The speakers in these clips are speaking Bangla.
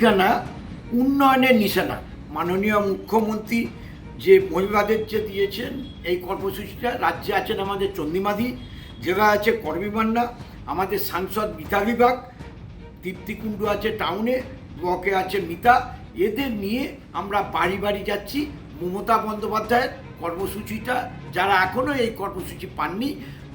ঠিকানা উন্নয়নের নিশানা। মাননীয় মুখ্যমন্ত্রী যে মহিলাদের যে দিয়েছেন এই কর্মসূচিটা, রাজ্যে আছেন আমাদের চন্দিমাদি জেলা আছে কর্মীমান্না, আমাদের সাংসদ মিতা বিভাগ দীপ্তিকুণ্ডু আছে টাউনে, ব্লকে আছে মিতা। এদের নিয়ে আমরা বাড়ি বাড়ি যাচ্ছি। মমতা বন্দ্যোপাধ্যায়ের কর্মসূচিটা, যারা এখনও এই কর্মসূচি পাননি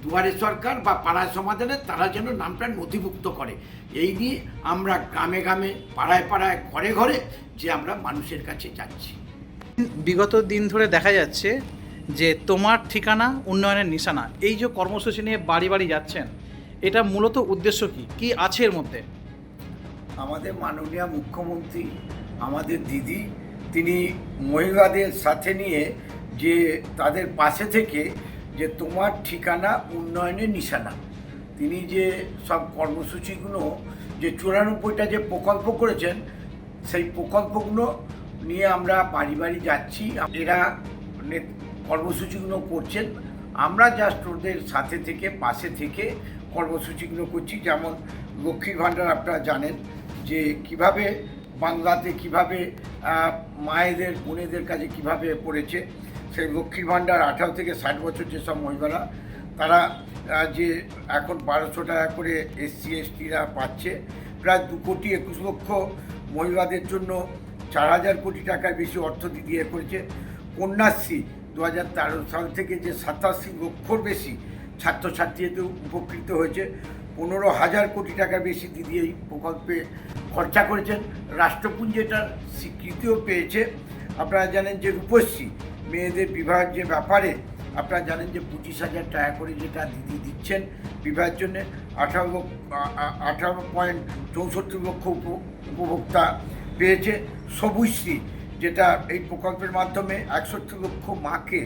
দুয়ারে সরকার বা পাড়ায় সমাধানে তারা যেন নামটা নথিভুক্ত করে। এই নিয়ে আমরা গ্রামে গ্রামে পাড়ায় পাড়ায় ঘরে ঘরে যে আমরা মানুষের কাছে যাচ্ছি। বিগত দিন ধরে দেখা যাচ্ছে যে তোমার ঠিকানা উন্নয়নের নিশানা এই যে কর্মসূচি নিয়ে বাড়ি বাড়ি যাচ্ছেন এটা মূলত উদ্দেশ্য কি? কি আছে এর মধ্যে? আমাদের মাননীয় মুখ্যমন্ত্রী আমাদের দিদি তিনি মহিলাদের সাথে নিয়ে যে তাদের পাশে থেকে যে তোমার ঠিকানা উন্নয়নের নিশানা। তিনি যে সব কর্মসূচিগুলো, যে চুরানব্বইটা যে প্রকল্প করেছেন, সেই প্রকল্পগুলো নিয়ে আমরা বাড়ি বাড়ি যাচ্ছি। এরা কর্মসূচিগুলো করছেন। আমরা জাস্ট ওদের সাথে থেকে, পাশে থেকে কর্মসূচিগুলো করছি। যেমন লক্ষ্মীর ভাণ্ডার আপনারা জানেন যে কীভাবে বাংলাতে কীভাবে মায়েদের, বোনেদের কাছে কীভাবে পড়েছে। সেই লক্ষ্মীর ভাণ্ডার আঠারো থেকে ষাট বছর যেসব মহিলারা, তারা যে এখন বারোশো টাকা করে এসসি, এসটিরা পাচ্ছে, প্রায় দু কোটি একুশ লক্ষ মহিলাদের জন্য চার হাজার কোটি টাকার বেশি অর্থ দিয়ে করেছে। কন্যাশ্রী দু হাজার তেরো সাল থেকে যে সাতাশি লক্ষর বেশি ছাত্রছাত্রীদের উপকৃত হয়েছে, পনেরো হাজার কোটি টাকার বেশি দিদি এই প্রকল্পে খরচা করেছেন। রাষ্ট্রপুঞ্জ এটার স্বীকৃতিও পেয়েছে। আপনারা জানেন যে রূপশ্রী মেয়েদের বিবাহের যে ব্যাপারে আপনারা জানেন যে পঁচিশ হাজার টাকা করে যেটা দিদি দিচ্ছেন বিবাহের জন্যে, আঠারো আঠারো পয়েন্ট চৌষট্টি লক্ষ উপ- উপভোক্তা পেয়েছে সবুজশ্রী যেটা এই প্রকল্পের মাধ্যমে একষট্টি লক্ষ মাকে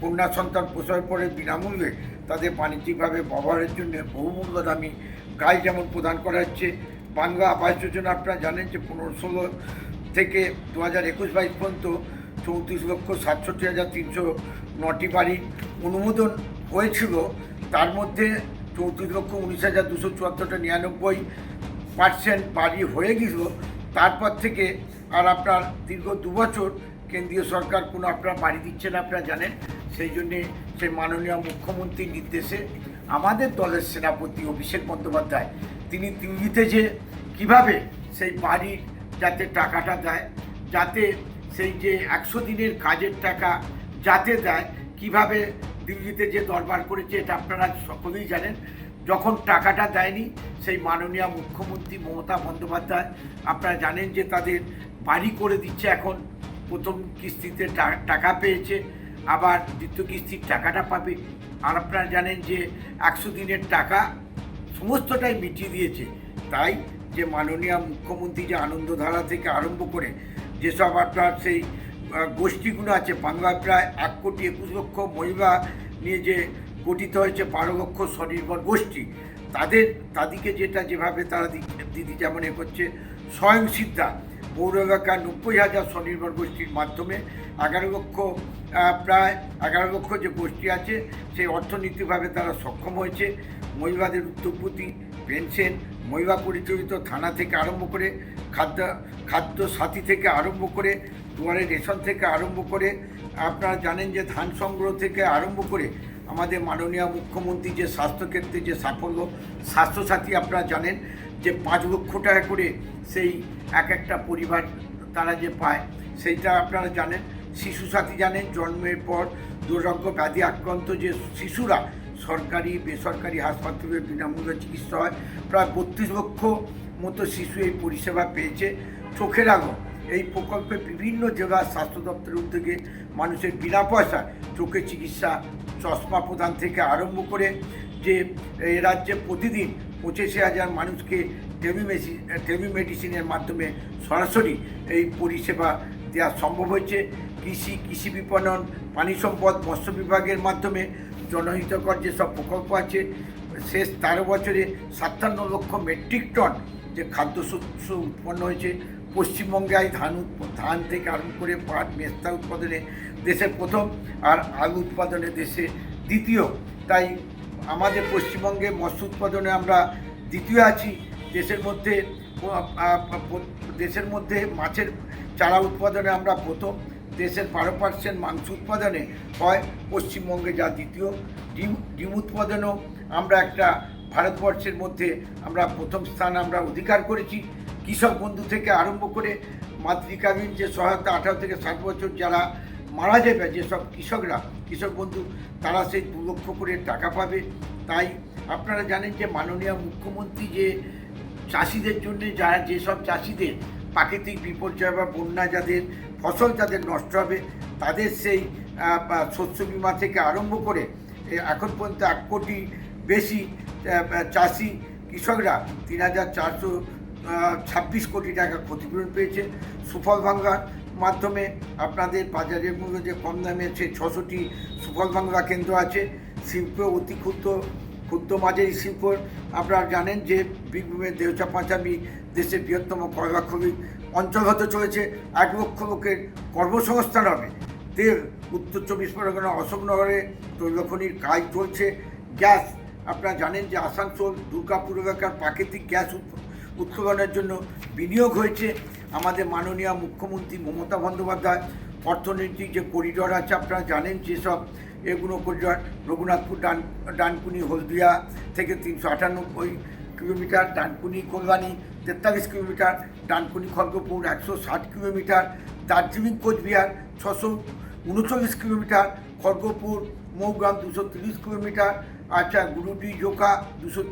কন্যা সন্তান প্রসার পরে বিনামূল্যে তাদের বাণিজ্যিকভাবে ব্যবহারের জন্য বহুমূল্য দামি গাছ যেমন প্রদান করা হচ্ছে। বাংলা আবাস যোজনা আপনারা জানেন যে পনেরো ষোলো থেকে দু হাজার একুশ বাইশ পর্যন্ত চৌত্রিশ লক্ষ সাতষট্টি হাজার তিনশো নটি বাড়ি অনুমোদন হয়েছিল। তার মধ্যে চৌত্রিশ লক্ষ উনিশ হাজার দুশো চুয়াত্তরটা নিরানব্বই পার্সেন্ট বাড়ি হয়ে গেছিল। তারপর থেকে আর আপনার দীর্ঘ দু বছর কেন্দ্রীয় সরকার কোনো আপনার বাড়ি দিচ্ছে না আপনারা জানেন। সেই জন্যে সেই মাননীয় মুখ্যমন্ত্রীর নির্দেশে আমাদের দলের সেনাপতি অভিষেক বন্দ্যোপাধ্যায় তিনি দিল্লিতে যে কীভাবে সেই বাড়ির যাতে টাকাটা দেয়, যাতে সেই যে একশো দিনের কাজের টাকা যাতে দেয়, কীভাবে দিল্লিতে যে দরবার করেছে এটা আপনারা সকলেই জানেন। যখন টাকাটা দেয়নি, সেই মাননীয় মুখ্যমন্ত্রী মমতা বন্দ্যোপাধ্যায় আপনারা জানেন যে তাদের বাড়ি করে দিচ্ছে এখন। প্রথম কিস্তিতে টাকা পেয়েছে, আবার দ্বিতীয় কিস্তির টাকাটা পাবে। আর আপনারা জানেন যে একশো দিনের টাকা সমস্তটাই মিটিয়ে দিয়েছে। তাই যে মাননীয় মুখ্যমন্ত্রী যে আনন্দধারা থেকে আরম্ভ করে যেসব আপনার সেই গোষ্ঠীগুলো আছে বাংলা প্রায় এক কোটি একুশ লক্ষ মহিলা নিয়ে যে গঠিত হয়েছে বারো লক্ষ স্বনির্ভর গোষ্ঠী, তাদের, তাদেরকে যেটা যেভাবে তারা দিদি যেমন এ করছে, স্বয়ং সিদ্ধা পৌর এলাকার নব্বই হাজার স্বনির্ভর গোষ্ঠীর মাধ্যমে এগারো লক্ষ প্রায় এগারো লক্ষ যে গোষ্ঠী আছে, সেই অর্থনৈতিকভাবে তারা সক্ষম হয়েছে। মহিলাদের উদ্যোগপতি, পেনশন মহিলা পরিচালিত থানা থেকে আরম্ভ করে খাদ্য খাদ্য সাথী থেকে আরম্ভ করে দুয়ারে রেশন থেকে আরম্ভ করে আপনারা জানেন যে ধান সংগ্রহ থেকে আরম্ভ করে আমাদের মাননীয় মুখ্যমন্ত্রী যে স্বাস্থ্যক্ষেত্রে যে সাফল্য, স্বাস্থ্যসাথী আপনারা জানেন যে পাঁচ লক্ষ টাকা করে সেই এক একটা পরিবার তারা যে পায়, সেইটা আপনারা জানেন। শিশু সাথী জানেন, জন্মের পর দুরারোগ্য ব্যাধি আক্রান্ত যে শিশুরা সরকারি, বেসরকারি হাসপাতালে বিনামূল্যে চিকিৎসা হয়। প্রায় বত্রিশ লক্ষ মতো শিশু এই পরিষেবা পেয়েছে। চোখের আলো এই প্রকল্পে বিভিন্ন জেলার স্বাস্থ্য দপ্তরের উদ্যোগে মানুষের বিনা পয়সা চোখের চিকিৎসা, চশমা প্রদান থেকে আরম্ভ করে যে এ রাজ্যে প্রতিদিন পঁচিশে হাজার মানুষকে টেলিমেসি, টেলিমেডিসিনের মাধ্যমে সরাসরি এই পরিষেবা দেওয়া সম্ভব হয়েছে। কৃষি কৃষি বিপণন, পানি সম্পদ, মৎস্য বিভাগের মাধ্যমে জনহিতকর যেসব প্রকল্প আছে, শেষ তেরো বছরে সাতান্ন লক্ষ মেট্রিক টন যে খাদ্যশস্য উৎপন্ন হয়েছে, পশ্চিমবঙ্গে এই ধান ধান থেকে আরম্ভ করে পাট, মেস্তা উৎপাদনে দেশের প্রথম আর আলু উৎপাদনে দেশে দ্বিতীয়। তাই আমাদের পশ্চিমবঙ্গে মৎস্য উৎপাদনে আমরা দ্বিতীয় আছি। দেশের মধ্যে দেশের মধ্যে মাছের চারা উৎপাদনে আমরা প্রথম। দেশের বারো পার্সেন্ট মাংস উৎপাদনে হয় পশ্চিমবঙ্গে যা দ্বিতীয় ডিম ডিম উৎপাদনেও আমরা একটা ভারতবর্ষের মধ্যে আমরা প্রথম স্থান আমরা অধিকার করেছি। কৃষক বন্ধু থেকে আরম্ভ করে মাতৃকালীন যে সহায়তা আঠারো থেকে ষাট বছর যারা মারা যাবে যেসব কৃষকরা, কৃষক বন্ধু, তারা সেই দু লক্ষ করে টাকা পাবে। তাই আপনারা জানেন যে মাননীয় মুখ্যমন্ত্রী যে চাষিদের জন্য যারা যেসব চাষিদের প্রাকৃতিক বিপর্যয় বা বন্যা যাদের ফসল যাদের নষ্ট হবে, তাদের সেই শস্য বিমা থেকে আরম্ভ করে এখন পর্যন্ত এক কোটি বেশি চাষি কৃষকরা তিন হাজার চারশো ছাব্বিশ কোটি টাকা ক্ষতিপূরণ পেয়েছে। সুফল ভাঙ্গার মাধ্যমে আপনাদের বাজারের মূল্য যে কম দামে সেই ছশোটি সুফল ভাঙ্গা কেন্দ্র আছে। শিল্প অতি ক্ষুদ্র ক্ষুদ্র মাঝারি শিল্প। আপনারা জানেন যে বীরভূমের দেহচা পাঁচামি দেশের বৃহত্তম কয়লা খবি অঞ্চল হতে চলেছে এক লক্ষ লোকের কর্মসংস্থান হবে। তেল, উত্তর চব্বিশ পরগনা, অশোকনগরে তৈলখনির কাজ চলছে। গ্যাস, আপনারা জানেন যে আসানসোল, দুর্গাপুর এলাকার প্রাকৃতিক গ্যাস উৎ- উৎপাদনের জন্য বিনিয়োগ হয়েছে। আমাদের মাননীয় মুখ্যমন্ত্রী মমতা বন্দ্যোপাধ্যায় অর্থনৈতিক যে করিডর আছে, আপনারা জানেন যেসব এগুলো করিডর রঘুনাথপুর, ডান ডানকুনি, হলদিয়া থেকে তিনশো আটানব্বই কিলোমিটার, ডানকুনি কল্যাণী তেতাল্লিশ কিলোমিটার, ডানকুনি, খড়গপুর একশো ষাট কিলোমিটার, দার্জিলিং, কোচবিহার ছশো উনচল্লিশ কিলোমিটার, খড়গপুর, মৌগ্রাম দুশো তিরিশ কিলোমিটার আচ্ছা গুরুডি, জোকা দুশো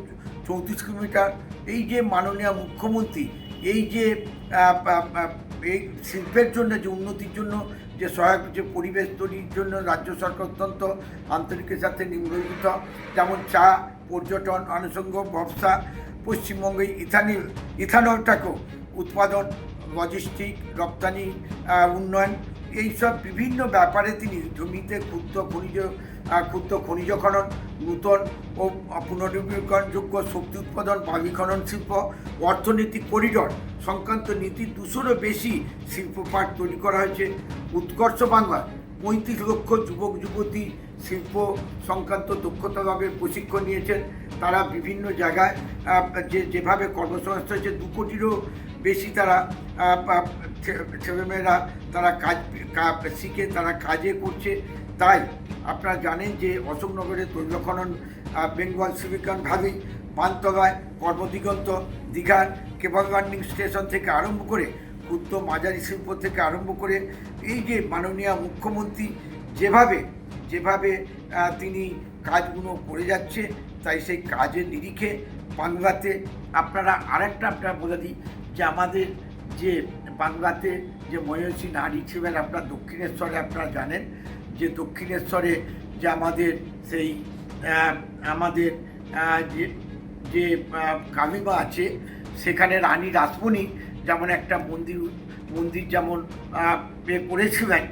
চৌত্রিশ কিলোমিটার। এই যে মাননীয় মুখ্যমন্ত্রী, এই যে এই শিল্পের জন্য, যে উন্নতির জন্য যে সহায়ক যে পরিবেশ তৈরির জন্য রাজ্য সরকার অত্যন্ত আন্তরিকের সাথে নিম্নলিখিত যেমন চা, পর্যটন আনুষঙ্গ ব্যবসা, পশ্চিমবঙ্গে ইথানিল, ইথানলটাকেও উৎপাদন, লজিস্টিক, রপ্তানি উন্নয়ন এইসব বিভিন্ন ব্যাপারে তিনি জমিতে ক্ষুদ্র খনিজ ক্ষুদ্র খনিজ খনন, নূতন ও পুনর্নবীকরণযোগ্য শক্তি উৎপাদন বালি খনন শিল্প, অর্থনৈতিক করিডর সংক্রান্ত নীতি দুশোরও বেশি শিল্প পার্ক তৈরি করা হয়েছে। উৎকর্ষ বাংলা পঁয়ত্রিশ লক্ষ যুবক, যুবতী শিল্প সংক্রান্ত দক্ষতাভাবে প্রশিক্ষণ নিয়েছেন। তারা বিভিন্ন জায়গায় যে, যেভাবে কর্মসংস্থান হয়েছে, দু কোটিরও বেশি তারা ছেলেমেয়েরা তারা কাজ শিখে, তারা কাজে করছে। তাই আপনারা জানেন যে অশোকনগরে তৈল খনন বেঙ্গল সিলিকন ভ্যালি, পানতলায় কর্মদিগন্ত দীঘার কেবল লার্নিং স্টেশন থেকে আরম্ভ করে ক্ষুদ্র মাঝারি শিল্প থেকে আরম্ভ করে এই যে মাননীয় মুখ্যমন্ত্রী যেভাবে যেভাবে তিনি কাজগুলো করে যাচ্ছে, তাই সেই কাজের নিরিখে বাংলাতে আপনারা আরেকটা আপনারা বলে দিই যে আমাদের যে বাংলাতে যে মহিষী নারী ছিলেন আপনার দক্ষিণেশ্বরে আপনারা জানেন, যে দক্ষিণেশ্বরে যে আমাদের সেই আমাদের যে যে কালিমা আছে, সেখানে রানী রাসমণি যেমন একটা মন্দির মন্দির যেমন করেছিলেন,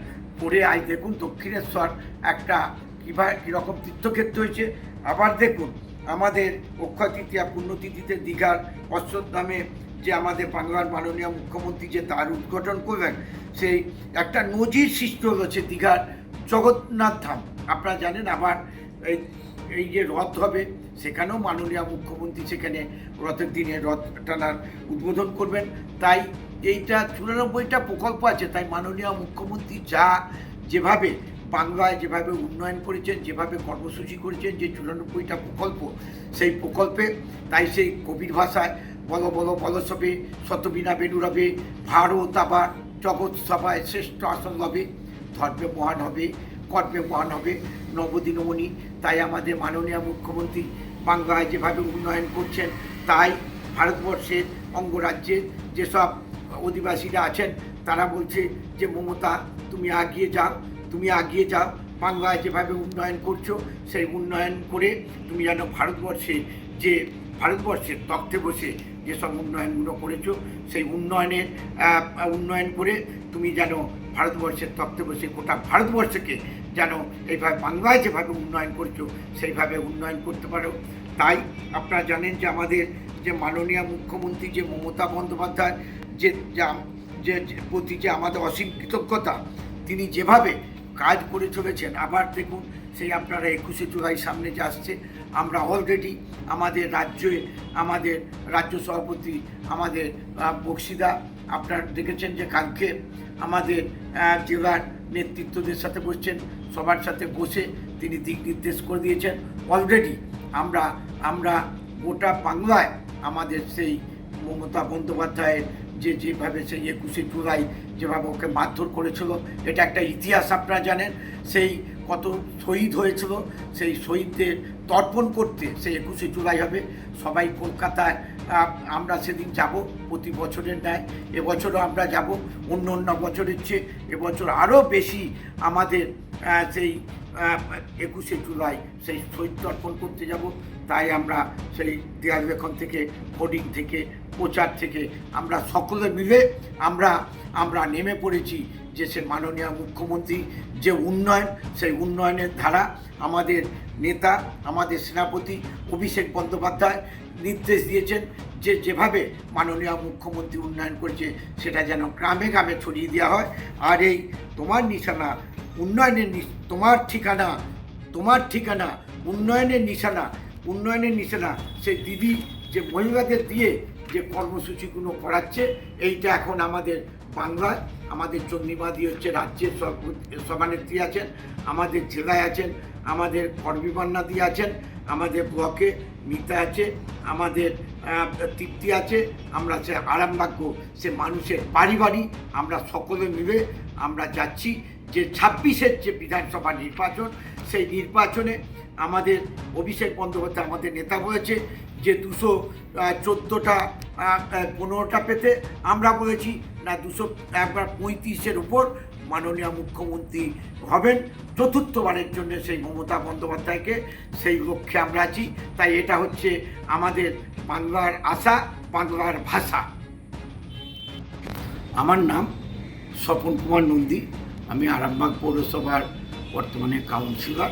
করে আজ দেখুন দক্ষিণেশ্বর একটা কীভাবে কীরকম তীর্থক্ষেত্র হয়েছে। আবার দেখুন আমাদের অক্ষয় তৃতীয়া পুণ্যতিথিতে দীঘার অশ্বত্থামে যে আমাদের বাংলার মাননীয় মুখ্যমন্ত্রী যে তার উদ্ঘাটন করবেন, সেই একটা নজির সৃষ্টি হচ্ছে দীঘার জগন্নাথ ধাম। আপনারা জানেন আবার এই এই যে রথ হবে, সেখানেও মাননীয় মুখ্যমন্ত্রী সেখানে রথের দিনে রথ টানার উদ্বোধন করবেন। তাই এইটা চুরানব্বইটা প্রকল্প আছে, তাই মাননীয় মুখ্যমন্ত্রী যা যেভাবে বাংলায় যেভাবে উন্নয়ন করেছেন, যেভাবে কর্মসূচি করেছেন, যে চুরানব্বইটা প্রকল্প, সেই প্রকল্পে তাই সেই কবির ভাষায় বলো বলো বলো সবে, শতবিনা বেনু রবে, ভারত আবার জগৎ সভায় শ্রেষ্ঠ আসন হবে ধর্মে মহান হবে, কর্মে মহান হবে নবদিনমণি তাই আমাদের মাননীয় মুখ্যমন্ত্রী বাংলায় যেভাবে উন্নয়ন করছেন, তাই ভারতবর্ষের অঙ্গরাজ্যের যেসব অধিবাসীরা আছেন, তারা বলছে যে, মমতা, তুমি আগিয়ে যাও, তুমি আগিয়ে যাও। বাংলায় যেভাবে উন্নয়ন করছ, সেই উন্নয়ন করে তুমি যেন ভারতবর্ষে যে, ভারতবর্ষের তথ্যে বসে যেসব উন্নয়নগুলো করেছ, সেই উন্নয়নের উন্নয়ন করে তুমি যেন ভারতবর্ষের তত্ত্বে বসে গোটা ভারতবর্ষকে যেন এইভাবে বাংলায় যেভাবে উন্নয়ন করছ, সেইভাবে উন্নয়ন করতে পারো। তাই আপনারা জানেন যে আমাদের যে মাননীয় মুখ্যমন্ত্রী, যে মমতা বন্দ্যোপাধ্যায় যে যে, প্রতি যে আমাদের অসীম কৃতজ্ঞতা, তিনি যেভাবে কাজ করে চলেছেন। আবার দেখুন, সেই আপনারা একুশে জুলাই সামনে যে আসছে, আমরা অলরেডি আমাদের রাজ্যে, আমাদের রাজ্য সভাপতি, আমাদের বক্সিদা আপনারা দেখেছেন যে কালকে আমাদের জেলার নেতৃত্বদের সাথে বসছেন, সবার সাথে বসে তিনি দিক নির্দেশ করে দিয়েছেন। অলরেডি আমরা আমরা গোটা বাংলায় আমাদের সেই মমতা বন্দ্যোপাধ্যায়ের যে যেভাবে সেই একুশে জুলাই যেভাবে ওকে মারধর করেছিল, এটা একটা ইতিহাস আপনারা জানেন, সেই কত শহীদ হয়েছিল, সেই শহীদদের তর্পণ করতে সেই একুশে জুলাই হবে, সবাই কলকাতায় আমরা সেদিন যাব প্রতি বছরের ন্যায়, এবছরও আমরা যাব অন্য অন্য বছরের চেয়ে, এবছর আরও বেশি আমাদের সেই একুশে জুলাই সেই শহীদ তর্পণ করতে যাব। তাই আমরা সেই দেয়াল থেকে হোর্ডিং থেকে, প্রচার থেকে আমরা সকলে মিলে আমরা আমরা নেমে পড়েছি যে সে মাননীয় মুখ্যমন্ত্রী যে উন্নয়ন, সেই উন্নয়নের ধারা আমাদের নেতা, আমাদের সেনাপতি অভিষেক বন্দ্যোপাধ্যায় নির্দেশ দিয়েছেন যে যেভাবে মাননীয় মুখ্যমন্ত্রী উন্নয়ন করেছে সেটা যেন গ্রামে গ্রামে ছড়িয়ে দেওয়া হয়। আর এই তোমার নিশানা, উন্নয়নের তোমার ঠিকানা তোমার ঠিকানা, উন্নয়নের নিশানা উন্নয়নের নিশানা সেই দিদি যে মহিলাদের দিয়ে যে কর্মসূচিগুলো করাচ্ছে, এইটা এখন আমাদের বাংলায়, আমাদের চন্দ্রিমাদি হচ্ছে রাজ্যের সভানেত্রী আছেন, আমাদের জেলায় আছেন, আমাদের কর্মীবান্নাদি আছেন, আমাদের ব্লকে মিতা আছে, আমাদের তৃপ্তি আছে, আমরা সে আরামবাগ্য, সে মানুষের বাড়ি বাড়ি, আমরা সকলে মিলে আমরা যাচ্ছি। যে ছাব্বিশের যে বিধানসভা নির্বাচন, সেই নির্বাচনে আমাদের অভিষেক বন্দ্যোপাধ্যায় আমাদের নেতা বলেছে যে দুশো চোদ্দোটা পনেরোটা পেতে আমরা বলেছি, না, দুশো, একবার পঁয়ত্রিশের উপর মাননীয় মুখ্যমন্ত্রী হবেন। চতুর্থবারের জন্য সেই মমতা বন্দ্যোপাধ্যায়কে সেই লক্ষ্যে আমরা আছি। তাই এটা হচ্ছে আমাদের বাংলার আশা, বাংলার ভাষা। আমার নাম স্বপন কুমার নন্দী, আমি আরামবাগ পৌরসভার বর্তমানে কাউন্সিলর।